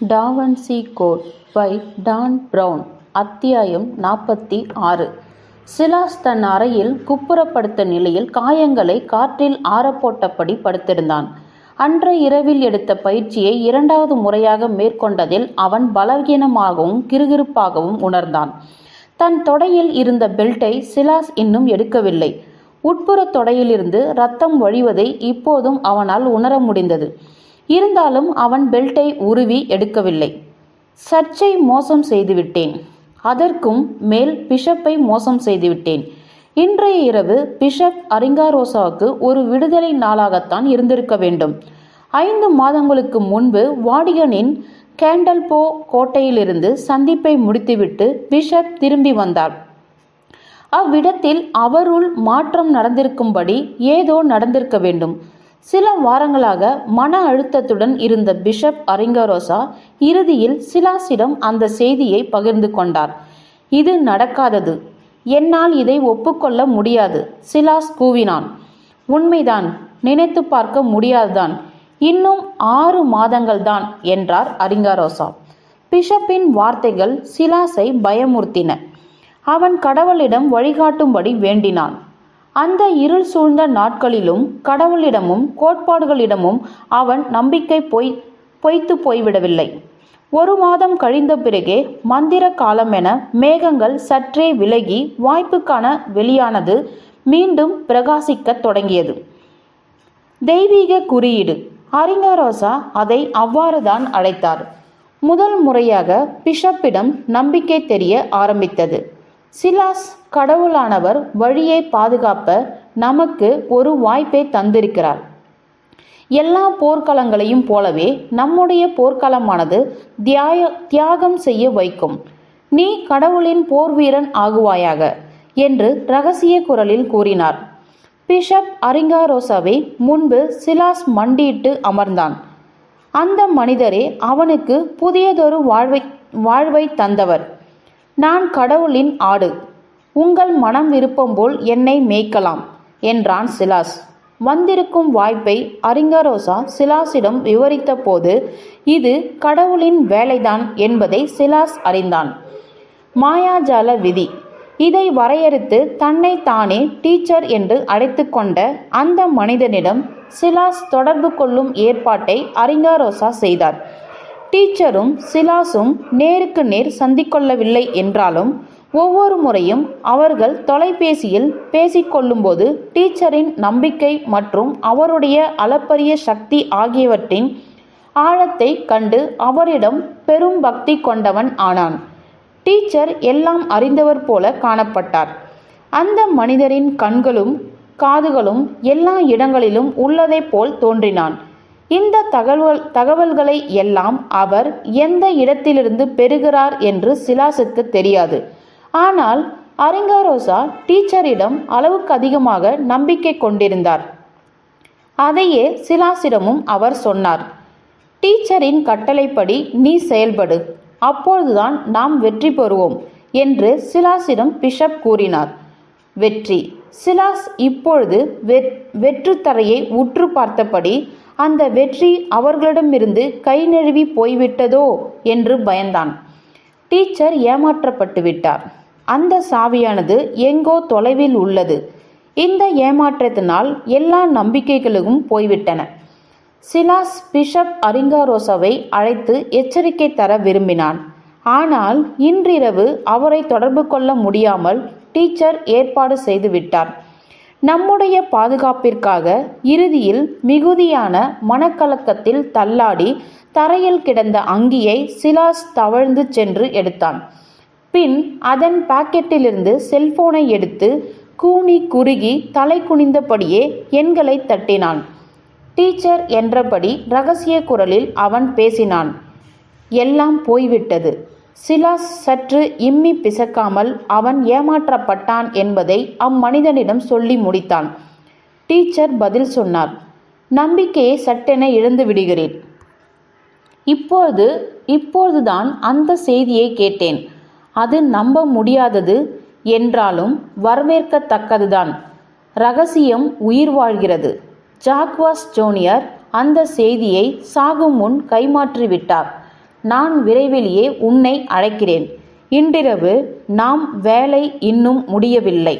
Da Vinci Code by Dan Brown அத்தியாயம் நாற்பத்தி ஆறு. சிலாஸ் தன் அறையில் குப்புறப்படுத்த நிலையில் காயங்களை காற்றில் ஆறப்போட்டபடி படுத்திருந்தான். அன்று இரவில் எடுத்த பயிற்சியை இரண்டாவது முறையாக மேற்கொண்டதில் அவன் பலவீனமாகவும் கிறுகிறுப்பாகவும் உணர்ந்தான். தன் தொடையில் இருந்த பெல்ட்டை சிலாஸ் இன்னும் எடுக்கவில்லை. உட்புற தொடையிலிருந்து ரத்தம் வழிவதை இப்போதும் அவனால் உணர முடிந்தது. இருந்தாலும் அவன் பெல்ட்டை உருவி எடுக்கவில்லை. சர்ச்சை மோசம் செய்துவிட்டேன். அதற்கும் மேல் பிஷப்பை மோசம் செய்துவிட்டேன். இன்றைய இரவு பிஷப் அரிங்காரோசாவுக்கு ஒரு விடுதலை நாளாகத்தான் இருந்திருக்க வேண்டும். ஐந்து மாதங்களுக்கு முன்பு வாடிகனின் கேண்டல்போ கோட்டையிலிருந்து சந்திப்பை முடித்துவிட்டு பிஷப் திரும்பி வந்தார். அவ்விடத்தில் அவருள் மாற்றம் நடந்திருக்கும்படி ஏதோ நடந்திருக்க வேண்டும். சில வாரங்களாக மன அழுத்தத்துடன் இருந்த பிஷப் அரிங்கரோசா இறுதியில் சிலாசிடம் அந்த செய்தியை பகிர்ந்து கொண்டார். இது நடக்காதது. என்னால் இதை ஒப்புக்கொள்ள முடியாது சிலாஸ் கூவினான். உண்மைதான் நினைத்து பார்க்க முடியாதுதான். இன்னும் ஆறு மாதங்கள்தான் என்றார் அரிங்காரோசா. பிஷப்பின் வார்த்தைகள் சிலாஸை பயமுறுத்தின. அவன் கடவுளிடம் வழிகாட்டும்படி வேண்டினான். அந்த இருள் சூழ்ந்த நாட்களிலும் கடவுளிடமும் கோட்பாடுகளிடமும் அவன் நம்பிக்கை பொய் பொய்த்து போய்விடவில்லை. ஒரு மாதம் கழிந்த பிறகே மந்திர காலம் என மேகங்கள் சற்றே விலகி வாய்ப்புக்கான வெளியானது மீண்டும் பிரகாசிக்கத் தொடங்கியது. தெய்வீக குறியீடு. அரிங்காரோசா அதை அவ்வாறுதான் அழைத்தார். முதல் முறையாக பிஷப்பிடம் நம்பிக்கை தெரிய ஆரம்பித்தது. சிலாஸ் கடவுளானவர் வழியை பாதுகாப்ப நமக்கு ஒரு வாய்ப்பை தந்திருக்கிறார். எல்லா போர்க்களங்களையும் போலவே நம்முடைய போர்க்களமானது தியாய தியாகம் செய்ய வைக்கும். நீ கடவுளின் போர் வீரன் ஆகுவாயாக என்று ரகசிய குரலில் கூறினார். பிஷப் அரிங்காரோசாவை முன்பு சிலாஸ் மண்டியிட்டு அமர்ந்தான். அந்த மனிதரே அவனுக்கு புதியதொரு வாழ்வை வாழ்வை தந்தவர். நான் கடவுளின் ஆடு. உங்கள் மனம் விருப்பம் போல் என்னை மேய்க்கலாம் என்றான் சிலாஸ். வந்திருக்கும் வாய்ப்பை அறிஞரோசா சிலாஸிடம் விவரித்த போது இது கடவுளின் வேலைதான் என்பதை சிலாஸ் அறிந்தான். மாயாஜால விதி. இதை வரையறுத்து தன்னை தானே டீச்சர் என்று அழைத்து கொண்ட அந்த மனிதனிடம் சிலாஸ் தொடர்பு கொள்ளும் ஏற்பாட்டை அரிங்காரோசா செய்தார். டீச்சரும் சிலாஸும் நேருக்கு நேர் சந்திக்கொள்ளவில்லை என்றாலும் ஒவ்வொரு முறையும் அவர்கள் தொலைபேசியில் பேசிக்கொள்ளும்போது டீச்சரின் நம்பிக்கை மற்றும் அவருடைய அளப்பரிய சக்தி ஆகியவற்றின் ஆழத்தை கண்டு அவரிடம் பெரும் பக்தி கொண்டவன் ஆனான். டீச்சர் எல்லாம் அறிந்தவர் போல காணப்பட்டார். அந்த மனிதரின் கண்களும் காதுகளும் எல்லா இடங்களிலும் உள்ளதைப் போல் தோன்றினான். இந்த தகவல் தகவல்களை எல்லாம் அவர் எந்த இடத்திலிருந்து பெறுகிறார் என்று சிலாசுக்கு தெரியாது. ஆனால் அரிங்காரோசா டீச்சரிடம் அளவுக்கு அதிகமாக நம்பிக்கை கொண்டிருந்தார். அதையே சிலாசிடமும் அவர் சொன்னார். டீச்சரின் கட்டளைப்படி நீ செயல்படு. அப்பொழுதுதான் நாம் வெற்றி பெறுவோம் என்று சிலாசிடம் பிஷப் கூறினார். வெற்றி. சிலாஸ் இப்பொழுது வெற்றுத்தரையை உற்று பார்த்தபடி அந்த வெற்றி அவர்களிடமிருந்து கை நழுவி போய்விட்டதோ என்று பயந்தான். டீச்சர் ஏமாற்றப்பட்டு விட்டார். அந்த சாவியானது எங்கோ தொலைவில் உள்ளது. இந்த ஏமாற்றத்தினால் எல்லா நம்பிக்கைகளும் போய்விட்டன. சிலாஸ் பிஷப் அரிங்காரோசாவை அழைத்து எச்சரிக்கை தர விரும்பினான். ஆனால் இன்றிரவு அவரை தொடர்பு கொள்ள முடியாமல் டீச்சர் ஏற்பாடு செய்துவிட்டார் நம்முடைய பாதுகாப்பிற்காக இறுதியில் மிகுதியான மனக்கலக்கத்தில் தள்ளாடி தரையில் கிடந்த அங்கியை சிலாஸ் தவழ்ந்து சென்று எடுத்தான். பின் அதன் பாக்கெட்டிலிருந்து செல்போனை எடுத்து கூனி குறுகி தலை குனிந்தபடியே எண்களை தட்டினான். டீச்சர் என்றபடி ரகசிய குரலில் அவன் பேசினான். எல்லாம் போய்விட்டது. சிலாஸ் சற்று இம்மி பிசக்காமல் அவன் ஏமாற்றப்பட்டான் என்பதை அம்மனிதனிடம் சொல்லி முடித்தான். டீச்சர் பதில் சொன்னார் நம்பிக்கையை சட்டென இழந்து விடுகிறேன். இப்போது இப்போதுதான் அந்த செய்தியை கேட்டேன். அது நம்ப முடியாதது என்றாலும் வரவேற்கத்தக்கதுதான். ரகசியம் உயிர் வாழ்கிறது. ஜாக்வாஸ் ஜூனியர் அந்த செய்தியை சாகும் முன் கைமாற்றி விட்டார் நான் விரைவிலேயே உன்னை அழைக்கிறேன். இன்றிரவு நாம் வேலை இன்னும் முடியவில்லை.